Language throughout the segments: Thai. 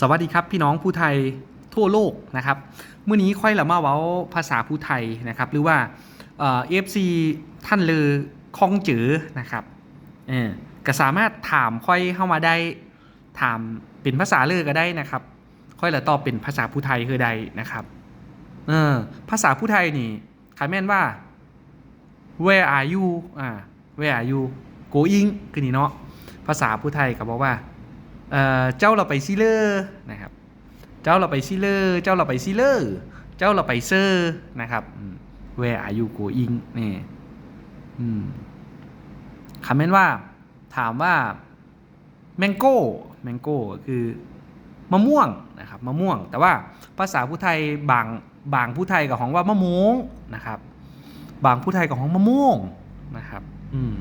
สวัสดีครับพี่น้องผู้ไทยทั่วโลกนะครับเมื่อนี้ค่อยละมาเว้าภาษาผู้ไทยนะครับ หรือว่าเอฟซีท่านเลอคองจือนะครับเออก็สามารถถามค่อยเข้ามาได้ถามเป็นภาษาเลอก็ได้นะครับ ค่อยละตอบเป็นภาษาผู้ไทยคือใดนะครับเออภาษาผู้ไทยนี่คาแม่นว่า where are you อ่า where are you going คือนี่เนาะภาษาผู้ไทยก็บอกว่า เออเจ้าเราไปซิเลอร์นะครับ เจ้าเราไปซิเลอร์เจ้าเราไปซิเลอร์เจ้าเราไปเซอร์นะครับ where are you going นี่อืมคำเมนว่า ถามว่า mango mango คือมะม่วงนะครับมะม่วง แต่ว่าภาษาผู้ไทยบางบางผู้ไทยกับของว่ามะม่วงนะครับ บางผู้ไทยกับของมะม่วงนะครับ อืม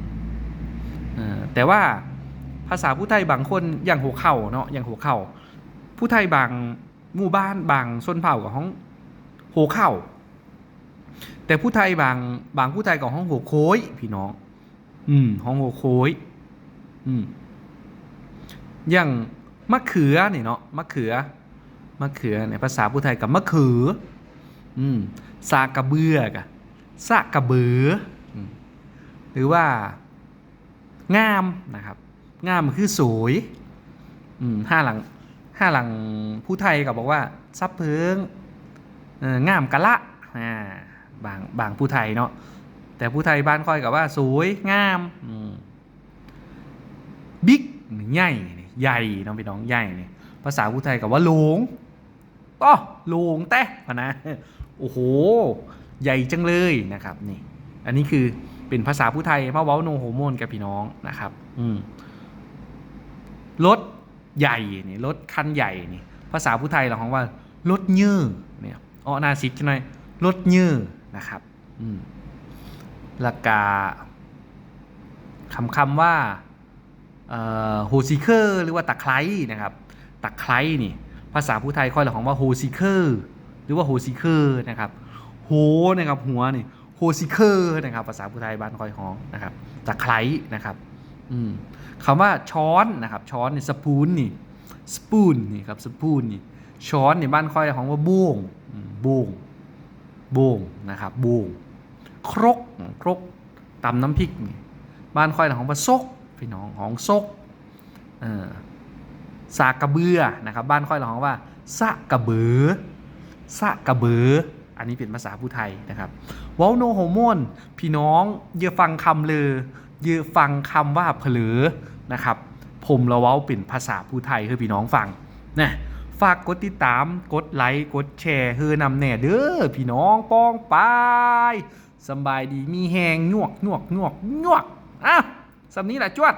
แต่ว่า ภาษาผู้ไทยบางคนอย่างหัวเข่าเนาะอย่างหัวเข่า ผู้ไทยบางหมู่บ้านบางชนเผ่ากับห้องหัวเข่า แต่ผู้ไทยบางบางผู้ไทยกับห้องหัวโค้ยพี่น้อง อืมห้องหัวโค้ยอืมอย่างมะเขือนี่เนาะมะเขือมะเขือในภาษาผู้ไทยกับมะเขืออืมสากระเบือกะสะกระเบือหรือว่างามนะครับ งามคือสวยอืมห้าหลังห้าหลังผู้ไทยก็บอกว่าซับเพิงเอองามกะละอ่าบางบางผู้ไทยเนาะแต่ผู้ไทยบ้านค่อยกับว่าสวยงามบิ๊กใหญ่นี่ใหญ่น้องพี่น้องใหญ่เนี่ยภาษาผู้ไทยกับว่าหลงอ๋อโหลงแต่พนะโอ้โห ใหญ่จังเลยนะครับนี่ อันนี้คือเป็นภาษาผู้ไทยมาเว้าโนโฮโมนกับพี่น้องนะครับ อืม รถใหญ่นี่รถคันใหญ่นี่ภาษาผู้ไทยเราของว่ารถยื้อเนี่ยอ้อนาซิกใช่ไหมรถยื้อนะครับอืมแล้วกาคำคำว่าโฮซิเคอร์หรือว่าตะไคร้นะครับตะไคร้นี่ภาษาผู้ไทยค่อยเราของว่าโฮซิเคอร์หรือว่าโฮซิเคอร์นะครับโหนะครับหัวนี่โฮซิเคอร์นะครับภาษาผู้ไทยบ้านคอยฮ้องนะครับตะไคร้นะครับ คำว่าช้อนนะครับช้อนนี่สปูนนี่สปูนนี่ครับสปูนนี่ช้อนในบ้านค่อยฮ้องว่าบ้งบ้งบ้งนะครับบ้งครกครกตำน้ำพริกนี่บ้านค่อยเราฮ้องว่าซกพี่น้องฮ้องซกสากกระเบือนะครับบ้านค่อยเราฮ้องว่าสะกระเบือสะกระเบืออันนี้เป็นภาษาผู้ไทยนะครับว้าโนโฮโมนพี่น้องเยอะฟังคำเลย ยอฟังคำว่าเผลอนะครับ ผมละเว้าเป็นภาษาผู้ไทยให้พี่น้องฟังนะฝากกดติดตาม กดไลค์ กดแชร์เฮือนำแน่เด้อพี่น้องป้องปายสบายดีมีแหงหยวกหยวกหยวกหยวกอะสำนี้แหละจวด